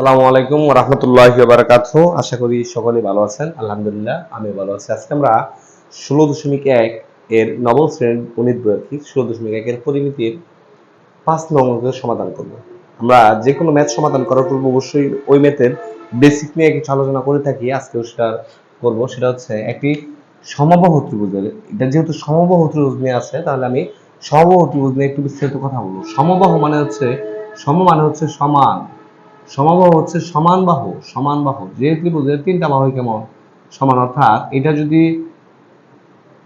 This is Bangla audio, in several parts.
সালামু আলাইকুম রহমতুল্লাহ বারাকাত আশা করি সকলে ভালো আছেন। আলহামদুলিল্লাহ আমি ভালো আছি। আজকে আমরা ষোলো দশমিক এক এর নবম শ্রেণির গণিত বইয়ের ষোলো দশমিক একের পরিমিতির পাঁচ নং অঙ্কের সমাধান করব। আমরা যে কোনো ম্যাথ সমাধান করার পূর্বে অবশ্যই ওই ম্যাথের বেসিক নিয়ে কিছু আলোচনা করে থাকি। আজকেও সেটা করব। সেটা হচ্ছে একটি সমবাহু ত্রিভুজের এটা যেহেতু সমবাহু ত্রিভুজ নিয়ে আছে, তাহলে আমি সমবাহু ত্রিভুজ নিয়ে একটু বিস্তারিত কথা বলব। সমবাহু মানে হচ্ছে, সম মানে হচ্ছে সমান। সমবাহু হচ্ছে সমান বাহু সমান বাহু। যে ত্রিভুজের তিনটা বাহু কেমন? সমান, অর্থাৎ এটা যদি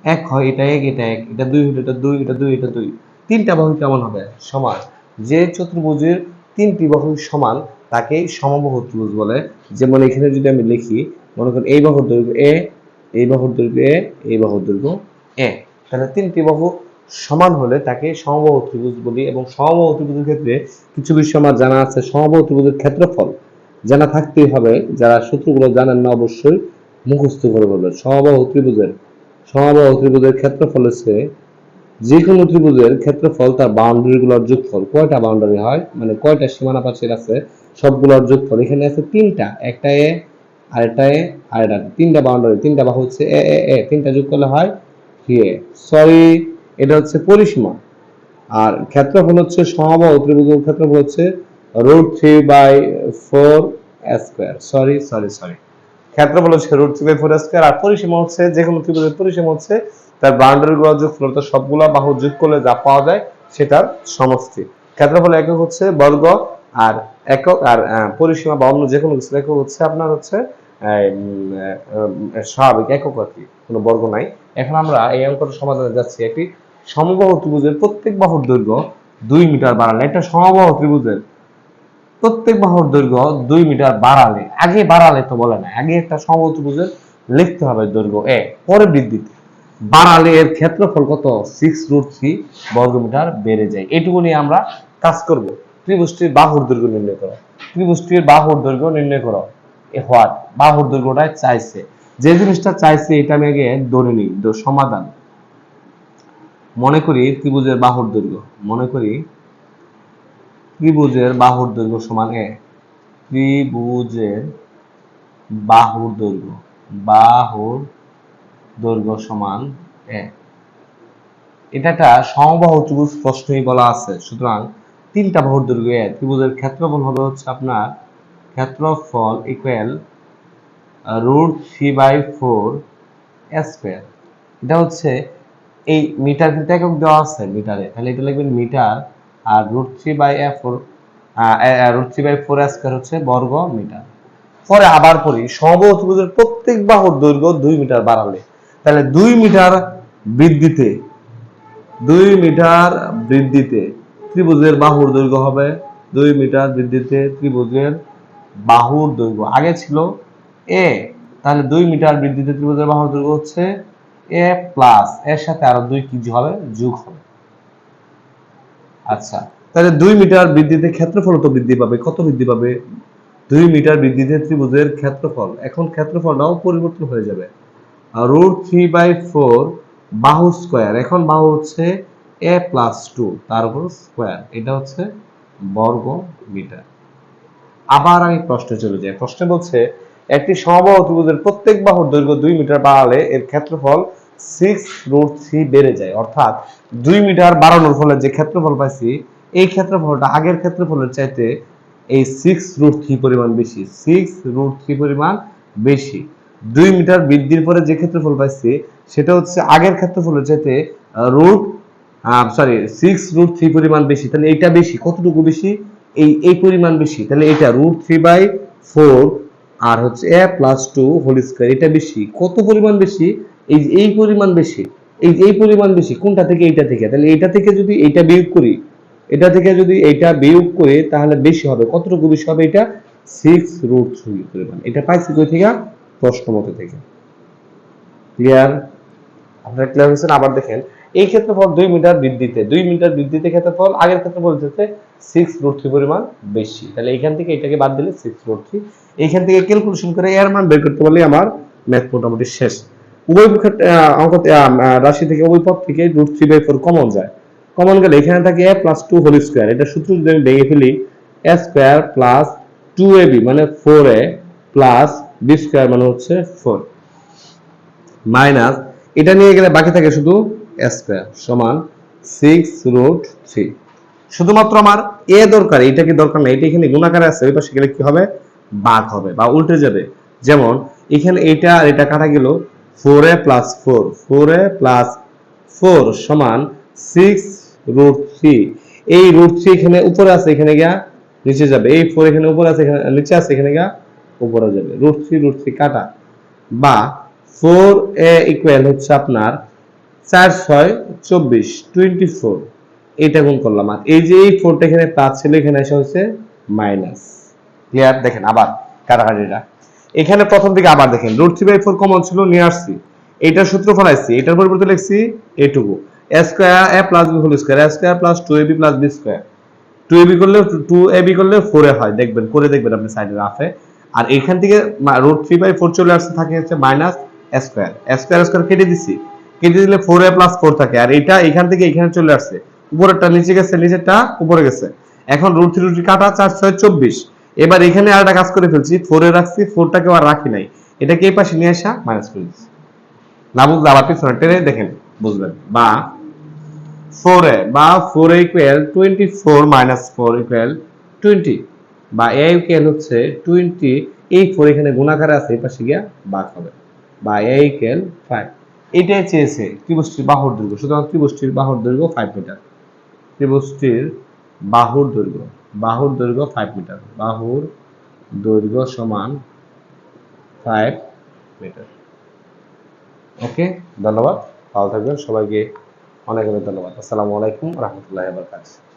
এক হয়, এটা এক এটা এক, এটা দুই এটা দুই এটা দুই এটা দুই। তিনটা বাহু কেমন হবে? সমান। যে চতুর্ভুজের তিনটি বাহু সমান, তাকে সমবাহু ত্রিভুজ বলে। যেমন এখানে যদি আমি লিখি, মনে করেন এই বাহুর দৈর্ঘ্য এ, এই বাহুর দৈর্ঘ্য এ, এই বাহুর দৈর্ঘ্য এ। তাহলে তিনটি বাহু সমান হলে তাকে সমবাহু ত্রিভুজ বলি এবং সমবাহু ত্রিভুজের ক্ষেত্রে কিছু বিষয় আমার জানা আছে। সমবাহু ত্রিভুজের ক্ষেত্রফল জানা থাকতেই হবে। যারা সূত্রগুলো জানেন না অবশ্যই মুখস্থ করে বলবেন। সমবাহু ত্রিভুজের সমবাহু ত্রিভুজের ক্ষেত্রফল হচ্ছে যে কোনো ত্রিভুজের ক্ষেত্রফল তার বাউন্ডারিগুলোর যোগফল। কয়টা বাউন্ডারি হয়? মানে কয়টা সীমানা প্রাচীর আছে? সবগুলোর যোগফল। এখানে আছে তিনটা, একটা এ, আরেকটা এ, আরেকটা। তিনটা বাউন্ডারি, তিনটা বাহু হচ্ছে এ এ এ। তিনটা যোগ করলে হয় থ্রি এ? সরি। এটা হচ্ছে পরিসীমা আর ক্ষেত্রফল হচ্ছে সমবাহু, ত্রিভুজের ক্ষেত্রফল হচ্ছে root three by four square sorry sorry sorry ক্ষেত্রফল হচ্ছে root three by four square আর পরিসীমা হচ্ছে যে কোনো ত্রিভুজের পরিসীমা হচ্ছে, তার বাউন্ডারি গুলো যোগ করলে সবগুলা বাহু যোগ করলে যা পাওয়া যায়, সেটার সমষ্টি। ক্ষেত্রফল একক হচ্ছে বর্গ, আর একক, আর পরিসীমা বা অন্য যে কোনো কিছু একক হচ্ছে আপনার হচ্ছে স্বাভাবিক একক আর কি। কোনো বর্গ নাই। এখন আমরা এই অঙ্কটা সমাধানে যাচ্ছি। একটি সমবাহু ত্রিভুজের প্রত্যেক বাহুর দৈর্ঘ্য দুই মিটার বাড়ালে একটা সমবাহু ত্রিভুজের প্রত্যেক বাহুর দৈর্ঘ্য দুই মিটার বাড়ালে, আগে বাড়ালে তো বলে না, আগে একটা সমবাহু ত্রিভুজের লিখতে হবে দৈর্ঘ্য এ, পরে বৃদ্ধিতে। বাড়ালে এর ক্ষেত্রফল কত? সিক্স রুট থ্রি বর্গমিটার বেড়ে যায়। এটুকু নিয়ে আমরা কাজ করব। ত্রিভুজটির বাহুর দৈর্ঘ্য নির্ণয় করো। ত্রিভুজটির বাহুর দৈর্ঘ্য নির্ণয় করো। এ হোয়াট বাহুর দৈর্ঘ্যটাই চাইছে। যে জিনিসটা চাইছে, এটা আমি আগে ধরে নিই সমাধান। মনে করি ত্রিভুজের বাহুর দৈর্ঘ্য। মনে করি ত্রিভুজের বাহুর দৈর্ঘ্য সমান এ। ত্রিভুজের বাহুর দৈর্ঘ্য। বাহুর দৈর্ঘ্য সমান এ। এটা একটা সমবাহু ত্রিভুজ প্রশ্নই বলা আছে। সুতরাং তিনটা বাহুর দৈর্ঘ্য এ। ত্রিভুজের ক্ষেত্রফল হবে হচ্ছে আপনার ক্ষেত্রফল equal root three by four square এটা হচ্ছে এই মিটার কিন্তু একক দেওয়া আছে মিটারে। তাহলে এটা লিখবেন metre R root three by A four root three by four square হচ্ছে বর্গ মিটার। পরে আবার পড়ি সমবাহু ত্রিভুজের প্রত্যেক বাহুর দৈর্ঘ্য দুই মিটার বাড়ালে। তাহলে দুই মিটার বৃদ্ধিতে, দুই মিটার বৃদ্ধিতে ত্রিভুজের বাহুর দৈর্ঘ্য হবে দুই মিটার বৃদ্ধিতে ত্রিভুজের বাহুর দৈর্ঘ্য। আগে ছিল এ, তাহলে দুই মিটার বৃদ্ধিতে ত্রিভুজের বাহুর দৈর্ঘ্য হচ্ছে এ প্লাস এর সাথে আরও দুই কি হবে, যোগ হবে। আচ্ছা তাহলে দুই মিটার বৃদ্ধিতে ক্ষেত্রফল তো বৃদ্ধি পাবে? কত বৃদ্ধি পাবে? দুই মিটার বৃদ্ধিতে ত্রিভুজের ক্ষেত্রফল। এখন পরিবর্তন হয়ে যাবে। রুট থ্রি বাই ফোর বাহু স্কোয়ার এখন বাহু হচ্ছে এ প্লাস টু তার উপর স্কোয়ার এটা হচ্ছে বর্গ মিটার। আবার আমি প্রশ্নে চলে যাই। প্রশ্নে বলছে, একটি সমবাহু ত্রিভুজের প্রত্যেক বাহুর দৈর্ঘ্য দুই মিটার বাড়ালে এর ক্ষেত্রফল সিক্স রুট থ্রি বেড়ে যায়। অর্থাৎ দুই মিটার বাড়ানোর ফলে যে ক্ষেত্রফল পাইছি, এই ক্ষেত্রফলটা আগের ক্ষেত্রফলের চাইতে এই সিক্স রুট থ্রি পরিমাণ বেশি। সিক্স রুট থ্রি পরিমাণ বেশি। দুই মিটার বৃদ্ধির পরে যে ক্ষেত্রফল পাইছি, সেটা হচ্ছে আগের ক্ষেত্রফলের চাইতে root sorry six root three পরিমাণ বেশি। তাহলে এইটা বেশি, কতটুকু বেশি? এই এই পরিমাণ বেশি। তাহলে এটা রুট থ্রি বাই ফোর আর হচ্ছে A plus two whole square এটা বেশি। কত পরিমাণ বেশি? এই এই পরিমাণ বেশি। এই এই পরিমাণ বেশি, কোনটা থেকে এইটা থেকে? তাহলে এইটা থেকে যদি এইটা বিয়োগ করি, এটা থেকে যদি এইটা বিয়োগ করে, তাহলে বেশি হবে। কতটুকু বেশি হবে এটা? সিক্স রুট থ্রি পরিমাণ। এটা পাইছি কই থেকে? প্রশ্ন মতে থেকে। ক্লিয়ার আপনারা ক্লিয়ার হয়েছেন? আবার দেখেন। এই ক্ষেত্রফল দুই মিটার বৃদ্ধিতে। দুই মিটার বৃদ্ধিতে ক্ষেত্রফল, আগের ক্ষেত্রফল হচ্ছে সিক্স রুট থ্রি পরিমাণ বেশি। তাহলে এইখান থেকে এটাকে বাদ দিলে সিক্স রুট থ্রি এইখান থেকে ক্যালকুলেশন করে এর মান বের করতে পারলে আমার ম্যাথ মোটামুটি শেষ। অঙ্ক রাশি থেকে উভয় পথ থেকে root three by four common যায়। কমন গেলে এখানে থাকে A plus two whole square এটা সূত্র যদি আমি ভেঙে ফেলি A square plus two A B মানে four A plus B square মানে হচ্ছে ফোর মাইনাস এটা নিয়ে গেলে বাকি থাকে শুধু এ স্কোয়ার সমান সিক্স রুট থ্রি শুধুমাত্র আমার এ দরকার, এটা কি দরকার না? এটা এখানে গুণাকারে আছে, ওই পাশে গেলে কি হবে? বাঘ হবে বা উল্টে যাবে। যেমন, এখানে এটা আর এটা কাটা গেল four a plus four four a plus four সমান সিক্স রুট থ্রি এই রুট থ্রি এখানে উপরে আছে, এখানে গিয়া নিচে যাবে। এই ফোর এখানে উপরে আছে, এখানে, নিচে আছে, এখানে গিয়া উপরে যাবে। রুট থ্রি রুট থ্রি কাটা। বা ফোর এ ইকুয়াল হচ্ছে আপনার চার ছয় চব্বিশ টোয়েন্টি ফোর এইটা গুণ করলাম। আর এই যে এই ফোরটা এখানে প্লাস ছিল, এখানে এসে হচ্ছে মাইনাস ক্লিয়ার দেখেন আবার কাটাকাটিটা। এখানে প্রথম দিকে আবার দেখেন root three by four common ছিল, নিয়ে আসছি। এইটার সূত্র ফলাইছি এটার পরিবর্তে লিখছি এটুকু a square a plus b whole square a square plus two a b plus b square two a b করলে টু এ বি করলে ফোরে হয়, দেখবেন, করে দেখবেন আপনি সাইডে রাফে। আর এখান থেকে রুট থ্রি বাই ফোর চলে আসছে, থাকে হচ্ছে মাইনাস স্কোয়ার স্কোয়ার স্কোয়ার কেটে দিছি। কেটে দিলে ফোর এ প্লাস ফোর থাকে। আর এটা এখান থেকে এখানে চলে আসছে। উপরেরটা নিচে গেছে, নিচেরটা উপরে গেছে। এখন রুট থ্রি রুট কাটা, চার, ছয়, চব্বিশ। এবার এখানে আর একটা কাজ করে ফেলছি ফোরে রাখছি ফোরটাকে আর রাখি নাই। এটাকে এই পাশে নিয়ে আসা মাইনাস করে দিচ্ছি। না বুঝলে আবার পিছনে টেনে দেখেন বুঝবেন বা ফোর বা four equal twenty four minus four equal twenty বা এ ইকুয়াল হচ্ছে টোয়েন্টি এই ফোর এখানে গুণাকারে আছে, এই পাশে গিয়া বাদ হবে। বা এ ইকুয়াল ফাইভ এটাই চেয়েছে ত্রিবষ্টির বাহুর দৈর্ঘ্য, সুতরাং ত্রিবষ্টির বাহুর দৈর্ঘ্য ফাইভ মিটার ত্রিবষ্টির বাহুর দৈর্ঘ্য। বাহুর দৈর্ঘ্য ফাইভ মিটার বাহুর দৈর্ঘ্য সমান ফাইভ মিটার ওকে ধন্যবাদ। ভালো থাকবেন। সবাইকে অনেক অনেক ধন্যবাদ। আসসালামু আলাইকুম। রহমতুল্লাহ বারকাতুহু।